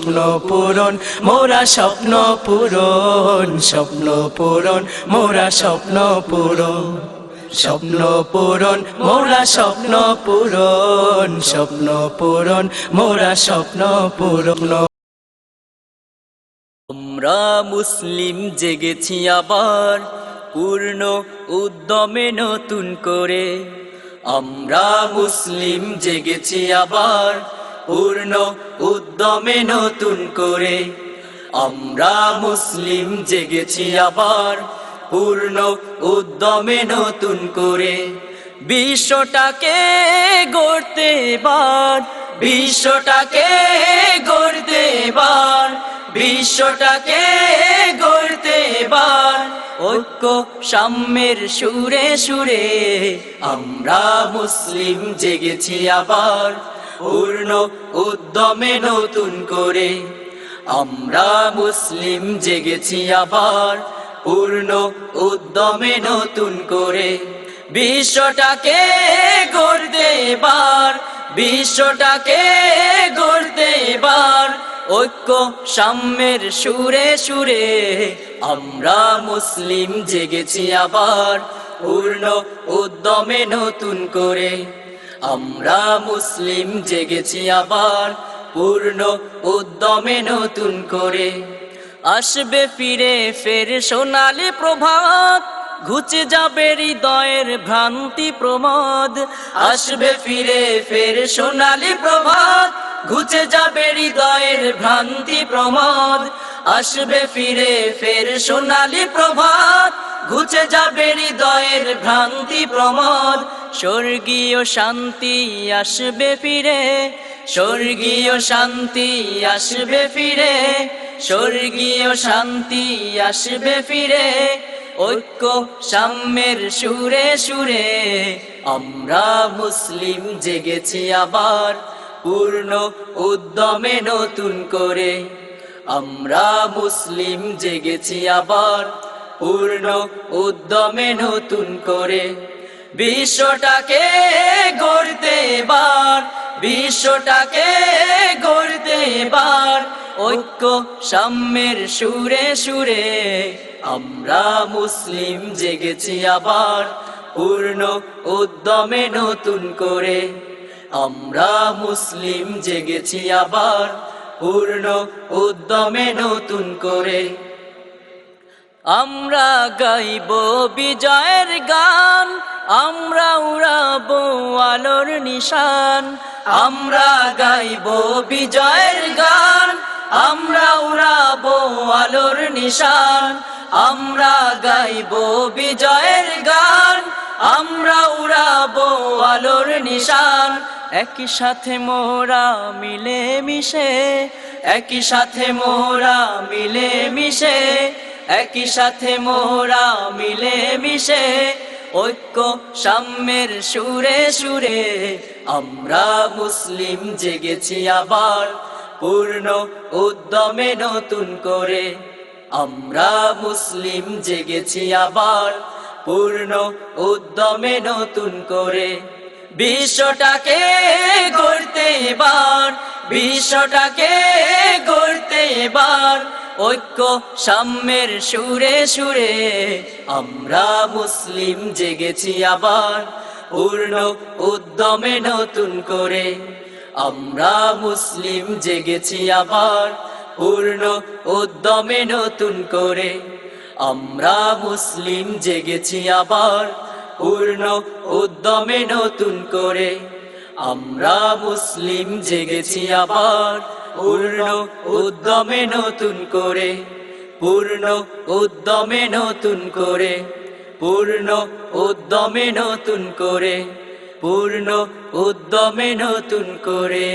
স্বপ্ন পূরণ, মোরা স্বপ্ন পূরণ স্বপ্ন পূরণ, মোরা স্বপ্ন পূরণ স্বপ্ন পূরণ, মোরা স্বপ্ন পূরণ স্বপ্ন পূরণ, মোরা স্বপ্ন পূরণ। আমরা মুসলিম জেগেছি আবার, পূর্ণ উদ্যমে নতুন করে। আমরা মুসলিম জেগেছি আবার পূর্ণ উদ্যমে নতুন করে। আমরা মুসলিম জেগেছি আবার পূর্ণ উদ্যমে নতুন করে। বিশ্বটাকে গড়তে এবার, বিশ্বটাকে গড়তে এবার, বিশ্বটাকে গড়তে এবার। ঐক্য সাম্যের সুরে সুরে আমরা মুসলিম জেগেছি আবার পূর্ণ উদ্যমে নতুন করে। আমরা মুসলিম জেগেছি আবার পূর্ণ উদ্যমে নতুন করে। বিশ্বটাকে গড়তে এবার, বিশ্বটাকে গড়তে এবার, ঐক্য সাম্যের সুরে সুরে আমরা মুসলিম জেগেছি আবার পূর্ণ উদ্যমে নতুন করে। আমরা মুসলিম জেগেছি আবার পূর্ণ উদ্যমে নতুন করে। আসবে ফিরে ফের সোনালি প্রভাত, ঘুচে যাবে হৃদয়ের ভ্রান্তি প্রমোদ। আসবে ফিরে ফের সোনালি প্রভাত, ঘুচে যাবে হৃদয়ের ভ্রান্তি প্রমোদ। আসবে ফিরে ফের সোনালি প্রভাত, ঘুচে যাবে হৃদয়ের ভ্রান্তি প্রমোদ। স্বর্গীয় শান্তি আসবে ফিরে, স্বর্গীয় শান্তি আসবে ফিরে, স্বর্গীয় শান্তি আসবে ফিরে, ঐক্য সাম্যের সুরে সুরে। আমরা মুসলিম জেগেছি আবার, পূর্ণ উদ্যমে নতুন করে। আমরা মুসলিম জেগেছি আবার, পূর্ণ উদ্যমে নতুন করে। বিশ্বটাকে গড়তে এবার বিশ্বটাকে গড়তে এবার ঐক্য সাম্যের সুরে সুরে আমরা মুসলিম জেগেছি আবার, পূর্ণ উদ্যমে নতুন করে আমরা মুসলিম জেগেছি আবার, পূর্ণ উদ্যমে নতুন করে আমরা গাইব বিজয়ের গান আমরা উড়াবো আলোর নিশান, আমরা গাইব বিজয়ের গান, আমরা উড়াবো আলোর নিশান, আমরা গাইব বিজয়ের গান, আমরা উড়াবো আলোর নিশান। একই সাথে মোরা মিলে মিশে একই সাথে মোরা মিলে মিশে একই সাথে মোরা মিলে মিশে ঐক্য সাম্যের সুরে সুরে। আমরা মুসলিম জেগেছি আবার পূর্ণ উদ্যমে নতুন করে। আমরা মুসলিম জেগেছি আবার পূর্ণ উদ্যমে নতুন করে। বিশ্বটাকে গড়তে এবার, বিশ্বটাকে গড়তে এবার ঐক্য সাম্যের সুরে সুরে, আমরা মুসলিম জেগেছি আবার পূর্ণ উদ্যমে নতুন করে। আমরা মুসলিম জেগেছি আবার পূর্ণ উদ্যমে নতুন করে। আমরা মুসলিম জেগেছি আবার পূর্ণ উদ্যমে নতুন করে। আমরা মুসলিম জেগেছি আবার পূর্ণ উদ্যমে নতুন করে, পূর্ণ উদ্যমে নতুন করে, পূর্ণ উদ্যমে নতুন করে, পূর্ণ উদ্যমে নতুন করে।